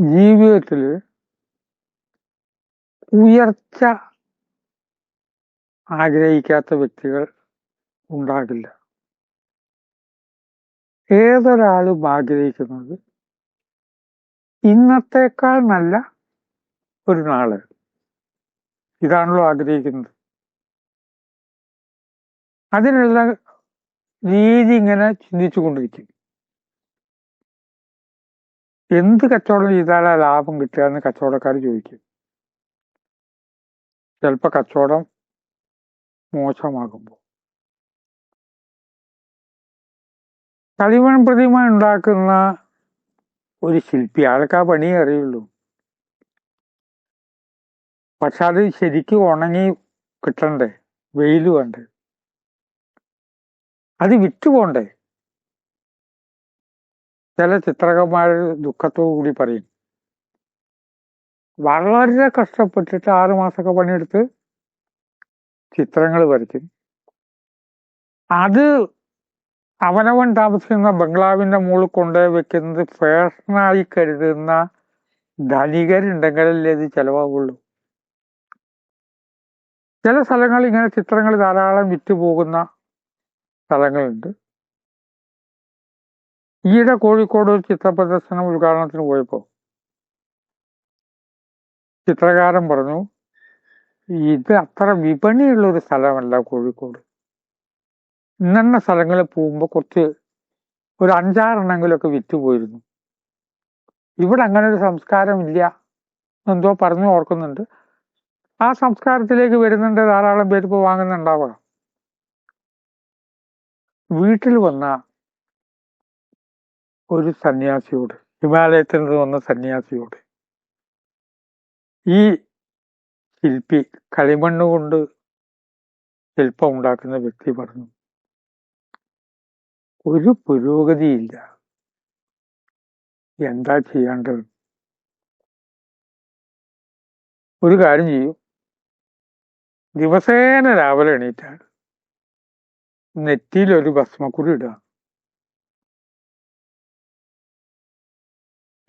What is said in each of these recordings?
ജീവിതത്തിൽ ഉയർച്ച ആഗ്രഹിക്കാത്ത വ്യക്തികൾ ഉണ്ടാകില്ല. ഏതൊരാളും ആഗ്രഹിക്കുന്നത് ഇന്നത്തേക്കാൾ നല്ല ഒരു നാൾ. ഇതാണല്ലോ ആഗ്രഹിക്കുന്നത്. അതിനുള്ള രീതി ഇങ്ങനെ ചിന്തിച്ചു കൊണ്ടിരിക്കും എന്ത് കച്ചവടം ചെയ്താലാ ലാഭം കിട്ടുക എന്ന് കച്ചവടക്കാർ ചോദിക്കും. ചിലപ്പോ കച്ചവടം മോശമാകുമ്പോൾ. കളിമൺ പ്രതിമ ഉണ്ടാക്കുന്ന ഒരു ശില്പി ആൾക്ക് ആ പണിയേ അറിയുള്ളൂ. പക്ഷെ അത് ശരിക്കും ഉണങ്ങി കിട്ടണ്ടേ? വെയിൽ വേണ്ടേ? അത് വിറ്റ് പോണ്ടേ? ചില ചിത്രകന്മാർ ദുഃഖത്തോടു കൂടി പറയും. വളരെ കഷ്ടപ്പെട്ടിട്ട് ആറു മാസമൊക്കെ പണിയെടുത്ത് ചിത്രങ്ങൾ വരയ്ക്കും. അത് അവനവൻ താമസിക്കുന്ന ബംഗ്ലാവിന്റെ മുകളിൽ കൊണ്ടുപോയി വെക്കുന്നത് ഫാഷനായി കരുതുന്ന ധനികരുണ്ടെങ്കിലല്ലേ ഇത് ചെലവാകുള്ളൂ. ചില സ്ഥലങ്ങളിൽ ഇങ്ങനെ ചിത്രങ്ങൾ ധാരാളം വിറ്റുപോകുന്ന സ്ഥലങ്ങളുണ്ട്. ഈയിടെ കോഴിക്കോട് ഒരു ചിത്ര പ്രദർശനം ഉദ്ഘാടനത്തിന് പോയപ്പോൾ ചിത്രകാരൻ പറഞ്ഞു ഇത് അത്ര വിപണിയുള്ള ഒരു സ്ഥലമല്ല കോഴിക്കോട്. ഇന്നെണ്ണ സ്ഥലങ്ങളിൽ പോകുമ്പോൾ കുറച്ച് ഒരു അഞ്ചാറെണ്ണെങ്കിലൊക്കെ വിറ്റ് പോയിരുന്നു. ഇവിടെ അങ്ങനെ ഒരു സംസ്കാരം ഇല്ല എന്തോ പറഞ്ഞു ഓർക്കുന്നുണ്ട്. ആ സംസ്കാരത്തിലേക്ക് വരുന്നുണ്ട് ധാരാളം പേര് ഇപ്പോൾ വാങ്ങുന്നുണ്ടാവുക വീട്ടിൽ വന്ന ഒരു സന്യാസിയോട് ഹിമാലയത്തിൽ നിന്ന് വന്ന സന്യാസിയോട്. ഈ ശില്പി കളിമണ്ണ് കൊണ്ട് ശില്പം ഉണ്ടാക്കുന്ന വ്യക്തി പറഞ്ഞു ഒരു പുരോഗതിയില്ല. എന്താ ചെയ്യേണ്ടത്? ഒരു കാര്യം ചെയ്യൂ. ദിവസേന രാവിലെ എണീറ്റാൽ നെറ്റിയിൽ ഒരു ഇടുക.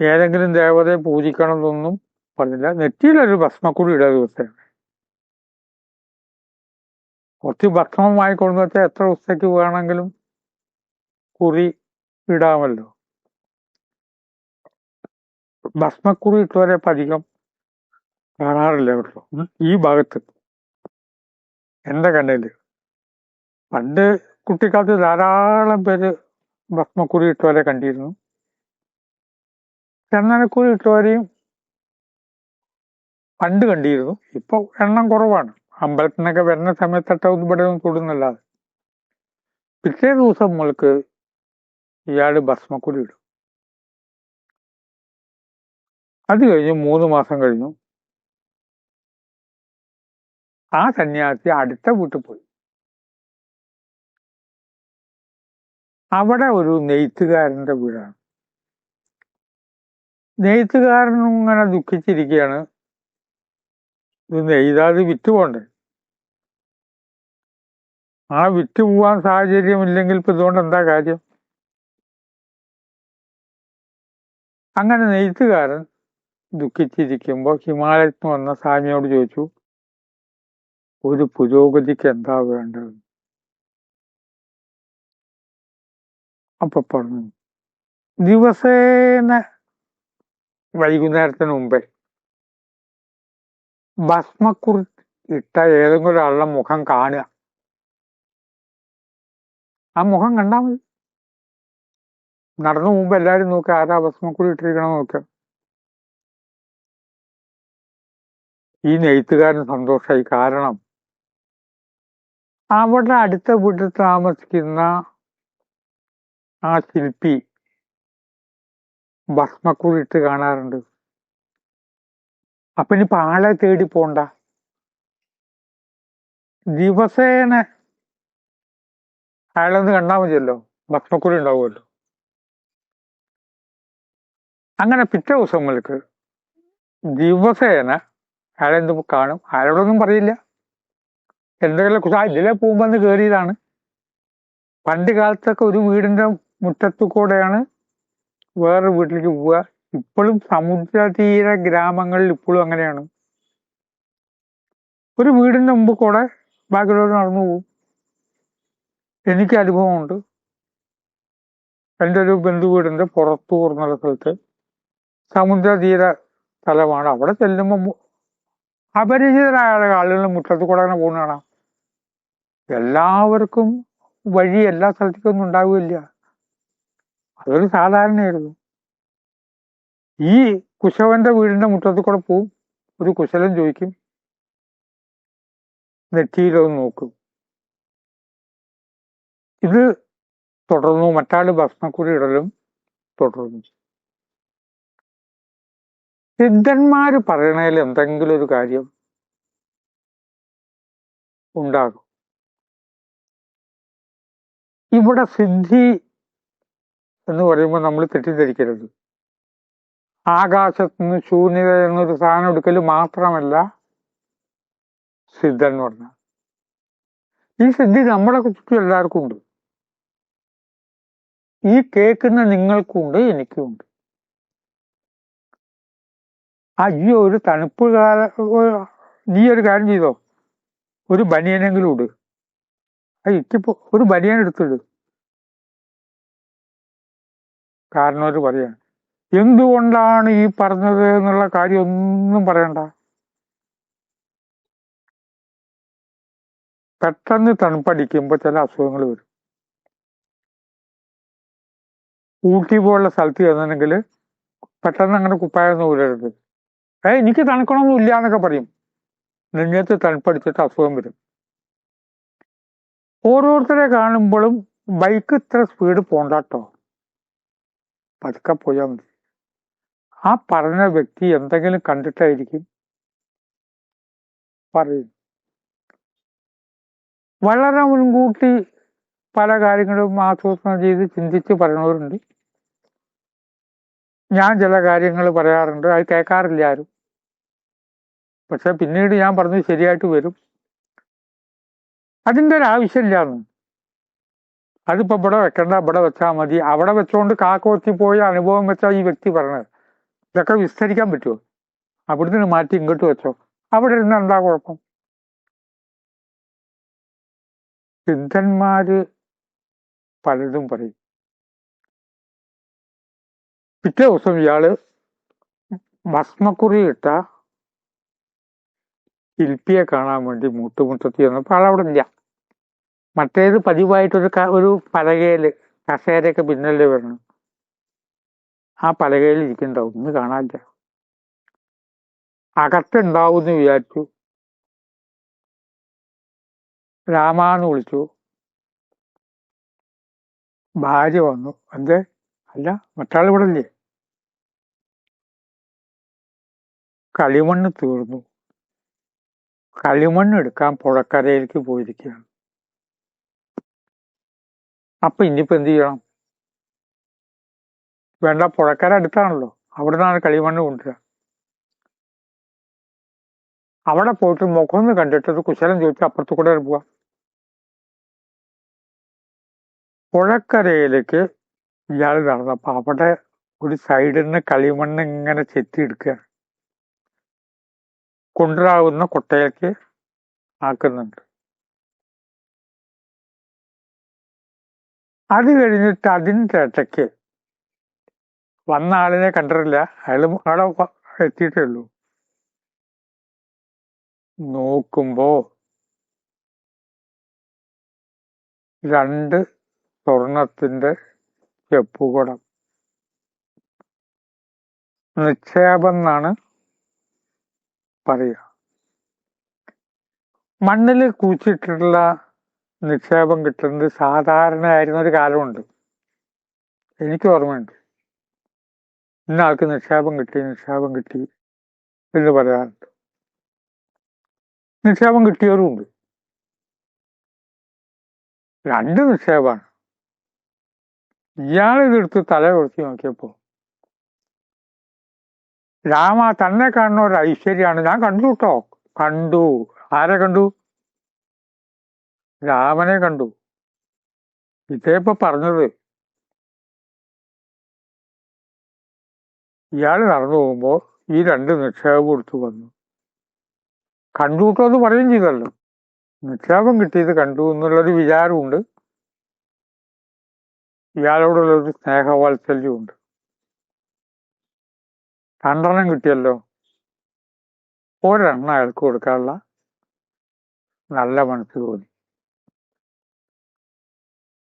ഏതെങ്കിലും ദേവതയെ പൂജിക്കണമെന്നൊന്നും പറഞ്ഞില്ല. നെറ്റിയിലൊരു ഭസ്മക്കുടി ഇടുക ദിവസമാണ് കുറച്ച് ഭക്ഷണം വാങ്ങിക്കൊണ്ടു വെച്ചാൽ എത്ര ദിവസത്തേക്ക് വേണമെങ്കിലും കുറി ഇടാമല്ലോ. ഭസ്മക്കുറി ഇട്ടവരെ പതികം അധികം കാണാറില്ല കേട്ടോ ഈ ഭാഗത്ത്. എന്റെ കണ്ണിൽ. പണ്ട് കുട്ടിക്കാലത്ത് ധാരാളം പേര് ഭസ്മക്കുറി ഇട്ടവരെ കണ്ടിരുന്നു. ചന്ദനക്കുറി ഇട്ടവരെയും പണ്ട് കണ്ടിരുന്നു. ഇപ്പൊ എണ്ണം കുറവാണ്. അമ്പലത്തിനൊക്കെ വരുന്ന സമയത്തട്ട ഒന്നും തൊടുന്നല്ലാതെ പിറ്റേ ദിവസം നമ്മൾക്ക് ഇയാൾ ഭസ്മക്കുറി ഇടും. അത് കഴിഞ്ഞ് മൂന്ന് മാസം കഴിഞ്ഞു. ആ സന്യാസി അടുത്ത വീട്ടിൽ പോയി. അവിടെ ഒരു നെയ്ത്തുകാരന്റെ വീടാണ്. നെയ്ത്തുകാരനും ഇങ്ങനെ ദുഃഖിച്ചിരിക്കുകയാണ് ഇത് നെയ്താത് വിറ്റ് പോണ്ടേ? ആ വിറ്റ് പോവാൻ സാഹചര്യമില്ലെങ്കിൽ ഇപ്പൊ ഇതുകൊണ്ട് എന്താ കാര്യം? അങ്ങനെ നെയ്ത്തുകാരൻ ദുഃഖിച്ചിരിക്കുമ്പോൾ ഹിമാലയത്തിൽ നിന്ന് വന്ന സ്വാമിയോട് ചോദിച്ചു ഒരു പുരോഗതിക്ക് എന്താ വേണ്ടത്? അപ്പൊ പറഞ്ഞു ദിവസേന വൈകുന്നേരത്തിന് മുമ്പേ. ഭസ്മക്കുറി ഇട്ട ഏതെങ്കിലും ഒരാളുടെ മുഖം കാണുക. ആ മുഖം കണ്ടാൽ മതി. നടന്നു മുമ്പ് എല്ലാവരും നോക്കുക ആരാ ഭസ്മക്കുറി ഇട്ടിരിക്കണം നോക്കുക ഈ നെയ്ത്തുകാരൻ സന്തോഷമായി കാരണം അവിടെ അടുത്ത വീട്ടിൽ താമസിക്കുന്ന ആ ശില്പി ഭസ്മക്കുറി ഇട്ട് കാണാറുണ്ട്. അപ്പൊ ഇനി ആളെ തേടി പോണ്ട. ദിവസേന അയാളൊന്ന് കണ്ടാൽ മതിയല്ലോ. ഭസ്മക്കുറി ഉണ്ടാവുമല്ലോ. അങ്ങനെ പിറ്റേ ദിവസങ്ങൾക്ക് ദിവസേന അയാളെന്ത് കാണും? അയാളോടൊന്നും പറയില്ല. എന്തെങ്കിലും കുറിച്ച് ഇതിലെ പോകുമ്പോ അന്ന് കയറിയതാണ് പണ്ട് കാലത്തൊക്കെ ഒരു വീടിന്റെ മുറ്റത്തു കൂടെയാണ് വേറൊരു വീട്ടിലേക്ക് പോവുക. ഇപ്പോഴും സമുദ്രതീര ഗ്രാമങ്ങളിൽ ഇപ്പോഴും അങ്ങനെയാണ്. ഒരു വീടിന്റെ മുമ്പ് കൂടെ ബാക്കിലോട്ട് നടന്നു പോകും എനിക്ക് അനുഭവമുണ്ട്. എന്റെ ഒരു ബന്ധു വീടിന്റെ പുറത്തൂർ എന്നുള്ള സ്ഥലത്ത് സമുദ്രതീര സ്ഥലമാണ്. അവിടെ ചെല്ലുമ്പോൾ അപരിചിതരായ ആളുകൾ മുറ്റത്ത് കൂടെ അങ്ങനെ പോകുന്ന കാണാം എല്ലാവർക്കും വഴി എല്ലാ സ്ഥലത്തേക്കൊന്നും ഉണ്ടാവില്ല അതൊരു സാധാരണയായിരുന്നു. ഈ കുശവന്റെ വീടിന്റെ മുറ്റത്ത് കൂടെ പോവും. ഒരു കുശലൻ ചോദിക്കും നെറ്റിയിലൊന്ന് നോക്കും. ഇത് തുടർന്നു. മറ്റാൾ ഭക്ഷണക്കുറി ഇടലും തുടർന്നു. സിദ്ധന്മാര് പറയണതിൽ എന്തെങ്കിലും ഒരു കാര്യം ഉണ്ടാകും. ഇവിടെ സിദ്ധി എന്ന് പറയുമ്പോൾ നമ്മൾ തെറ്റിദ്ധരിക്കരുത്. ആകാശത്ത് നിന്ന് ശൂന്യത എന്നൊരു സാധനം എടുക്കൽ മാത്രമല്ല സിദ്ധൻ എന്ന് പറഞ്ഞാൽ. ഈ സിദ്ധി നമ്മളെ ചുറ്റും എല്ലാവർക്കും ഉണ്ട്. ഈ കേൾക്കുന്ന നിങ്ങൾക്കുണ്ട് എനിക്കുണ്ട് അയ്യോ ഒരു തണുപ്പ് കാല നീ ഒരു കാര്യം ചെയ്തോ? ഒരു ബനിയനെങ്കിലും ഇട്. അത് ഒരു ബനിയൻ എടുത്തിട് കാരണം ഒരു പറയാണ്. എന്തുകൊണ്ടാണ് ഈ പറഞ്ഞത് എന്നുള്ള കാര്യം ഒന്നും പറയണ്ട. പെട്ടെന്ന് തണുപ്പടിക്കുമ്പോൾ ചില അസുഖങ്ങൾ വരും. ഊട്ടി പോലുള്ള സ്ഥലത്ത് ചെന്നിട്ടുണ്ടെങ്കിൽ പെട്ടെന്ന് അങ്ങനെ കുപ്പായൊന്നും ഊരരുത് ഏ എനിക്ക് തണുക്കണമൊന്നും ഇല്ല എന്നൊക്കെ പറയും. നെഞ്ഞത്ത് തണുപ്പടിച്ചിട്ട് അസുഖം വരും. ഓരോരുത്തരെ കാണുമ്പോഴും ബൈക്ക് ഇത്ര സ്പീഡ് പോണ്ടാട്ടോ. പതുക്കെ പോയാൽ മതി. ആ പറഞ്ഞ വ്യക്തി എന്തെങ്കിലും കണ്ടിട്ടായിരിക്കും പറയും വളരെ മുൻകൂട്ടി പല കാര്യങ്ങളും ആസൂത്രണം ചെയ്ത് ചിന്തിച്ച് പറയുന്നവരുണ്ട്. ഞാൻ ചില കാര്യങ്ങൾ പറയാറുണ്ട്. അത് കേൾക്കാറില്ല ആരും. പക്ഷെ പിന്നീട് ഞാൻ പറഞ്ഞത് ശരിയായിട്ട് വരും. അതിന്റെ ഒരു അതിപ്പോ ഇവിടെ വെക്കണ്ട ഇവിടെ വെച്ചാൽ മതി. അവിടെ വെച്ചോണ്ട് കാക്കോത്തി പോയ അനുഭവം വെച്ചാ ഈ വ്യക്തി പറഞ്ഞത്. ഇതൊക്കെ വിസ്തരിക്കാൻ പറ്റുമോ? അവിടുന്ന് മാറ്റി ഇങ്ങോട്ട് വെച്ചോ. അവിടെ ഇരുന്ന് എന്താ കുഴപ്പം? സിദ്ധന്മാര് പലതും പറയും. പിറ്റേ ദിവസം ഇയാൾ ഭസ്മക്കുറി ഇട്ട ശില്പിയെ കാണാൻ വേണ്ടി മുട്ടുമുട്ടത്തി വന്നപ്പോൾ ആളവിടെ ഇല്ല. മറ്റേത് പതിവായിട്ടൊരു ഒരു പലകയിൽ കസേരയൊക്കെ പിന്നല്ലേ വരണം. ആ പലകയിൽ ഇരിക്കുന്നുണ്ടാവും ഇന്ന് കാണാനില്ല. അകത്തുണ്ടാവും എന്ന് വിചാരിച്ചു. രാമാന്ന് വിളിച്ചു. ഭാര്യ വന്നു. എന്തേ? അല്ല മറ്റാൾ ഇവിടെ ഇല്ലേ കളിമണ്ണ് തീർന്നു. കളിമണ്ണ് എടുക്കാൻ പുഴക്കരയിലേക്ക് പോയിരിക്കുകയാണ്. അപ്പൊ ഇനിയിപ്പോ എന്ത് ചെയ്യണം? വേണ്ട പുഴക്കര അടുത്താണല്ലോ. അവിടെ നിന്നാണ് കളിമണ്ണ് കൊണ്ടുവരിക. അവിടെ പോയിട്ട് മുഖമൊന്ന് കണ്ടിട്ട് കുശലം ചോദിച്ച് അപ്പുറത്ത് കൂടെ പോവാ. പുഴക്കരയിലേക്ക് ഇയാൾ നടന്നപ്പോ അവിടെ ഒരു സൈഡിൽ നിന്ന് കളിമണ്ണ് ഇങ്ങനെ ചെത്തി എടുക്കുക കൊണ്ടുവരാവുന്ന കൊട്ടയിലേക്ക് ആക്കുന്നുണ്ട്. അത് കഴിഞ്ഞിട്ട് അതിന്റെ ഇടയ്ക്ക് വന്ന ആളിനെ കണ്ടിട്ടില്ല. അയാൾ അവിടെ എത്തിയിട്ടേ ഉള്ളൂ. നോക്കുമ്പോ രണ്ട് സ്വർണത്തിന്റെ ചെപ്പുകുടം. നിക്ഷേപം എന്നാണ് പറയുക. മണ്ണിൽ കൂച്ചിട്ടുള്ള നിക്ഷേപം കിട്ടുന്നത് സാധാരണയായിരുന്ന ഒരു കാലമുണ്ട്. എനിക്ക് ഓർമ്മയുണ്ട്. ഇന്ന ആൾക്ക് നിക്ഷേപം കിട്ടി നിക്ഷേപം കിട്ടി എന്ന് പറയാറുണ്ട്. നിക്ഷേപം കിട്ടിയവരുമുണ്ട് രണ്ട് നിക്ഷേപമാണ്. ഇയാൾ ഇതെടുത്ത് തല ഉയർത്തി നോക്കിയപ്പോ രാമ തന്നെ കാണുന്ന ഒരു ഐശ്വര്യമാണ്. ഞാൻ കണ്ടു കേട്ടോ. കണ്ടു. ആരെ കണ്ടു? രാമനെ കണ്ടു. ഇതേപ്പോ പറഞ്ഞത്. ഇയാൾ നടന്നു പോകുമ്പോൾ ഈ രണ്ട് നിക്ഷേപം കൊടുത്തു വന്നു. കണ്ടു കേട്ടോ എന്ന് പറയുകയും ചെയ്തല്ലോ. നിക്ഷേപം കിട്ടിയത് കണ്ടു എന്നുള്ളൊരു വിചാരമുണ്ട്. ഇയാളോടുള്ളൊരു സ്നേഹവാത്സല്യമുണ്ട് രണ്ടെണ്ണം കിട്ടിയല്ലോ. ഒരെണ്ണം അയാൾക്ക് കൊടുക്കാനുള്ള നല്ല മനസ്സ് തോന്നി.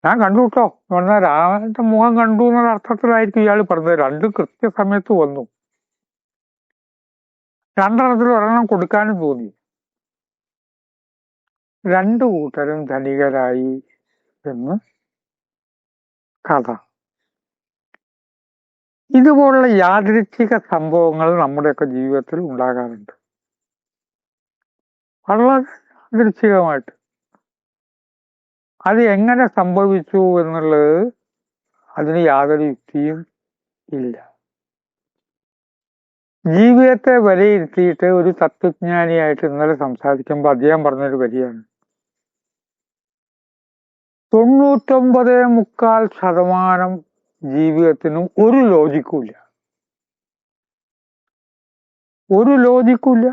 ഞാൻ കണ്ടു കേട്ടോ. വന്ന രാമന്റെ മുഖം കണ്ടു എന്നുള്ള അർത്ഥത്തിലായിരിക്കും ഇയാൾ പറഞ്ഞത്. രണ്ടും കൃത്യസമയത്ത് വന്നു. രണ്ടെണ്ണത്തിൽ ഒരെണ്ണം കൊടുക്കാനും തോന്നി. രണ്ടു കൂട്ടരും ധനികരായി എന്ന് കഥ. ഇതുപോലുള്ള യാദൃച്ഛിക സംഭവങ്ങൾ നമ്മുടെയൊക്കെ ജീവിതത്തിൽ ഉണ്ടാകാറുണ്ട്. വളരെ യാദൃച്ഛികമായിട്ട്. അത് എങ്ങനെ സംഭവിച്ചു എന്നുള്ളത് അതിന് യാതൊരു യുക്തിയും ഇല്ല. ജീവിതത്തെ വിലയിരുത്തിയിട്ട് ഒരു തത്വജ്ഞാനിയായിട്ട് ഇന്നലെ സംസാരിക്കുമ്പോൾ അദ്ദേഹം പറഞ്ഞൊരു വരിയാണ്. തൊണ്ണൂറ്റൊമ്പത് മുക്കാൽ ശതമാനം ജീവിതത്തിനും ഒരു ലോജിക്കുമില്ല. ഒരു ലോജിക്കുമില്ല.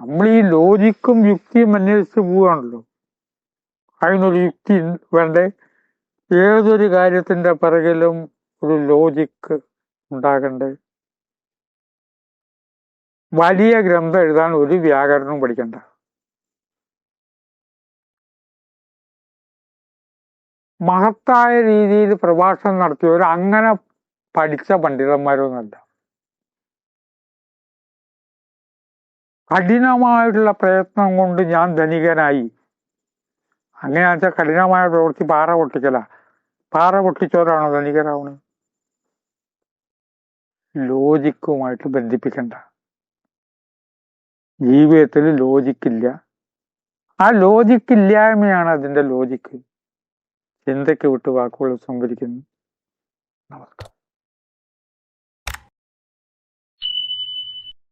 നമ്മൾ ഈ ലോജിക്കും യുക്തിയും അന്വേഷിച്ച് പോവുകയാണല്ലോ അതിനൊരു യുക്തി വേണ്ടേ ഏതൊരു കാര്യത്തിന്റെ പിറകിലും ഒരു ലോജിക്ക് ഉണ്ടാകണ്ടേ? വലിയ ഗ്രന്ഥം എഴുതാൻ ഒരു വ്യാകരണവും പഠിക്കണ്ട. മഹത്തായ രീതിയിൽ പ്രഭാഷണം നടത്തിയവർ അങ്ങനെ പഠിച്ച പണ്ഡിതന്മാരൊന്നുമല്ല. കഠിനമായിട്ടുള്ള പ്രയത്നം കൊണ്ട് ഞാൻ ധനികനായി. അങ്ങനെയാണെന്ന് വെച്ചാൽ കഠിനമായ പ്രവൃത്തി പാറ പൊട്ടിക്കല. പാറ പൊട്ടിച്ചോരാണോ ധനികരാവണ്? ലോജിക്കുമായിട്ട് ബന്ധിപ്പിക്കണ്ട. ജീവിതത്തിൽ ലോജിക്കില്ല. ആ ലോജിക്ക് ഇല്ലായ്മയാണ് അതിന്റെ ലോജിക്ക്. ചിന്തയ്ക്ക് വിട്ട് വാക്കുകൾ സംഭരിക്കുന്നു. നമസ്കാരം.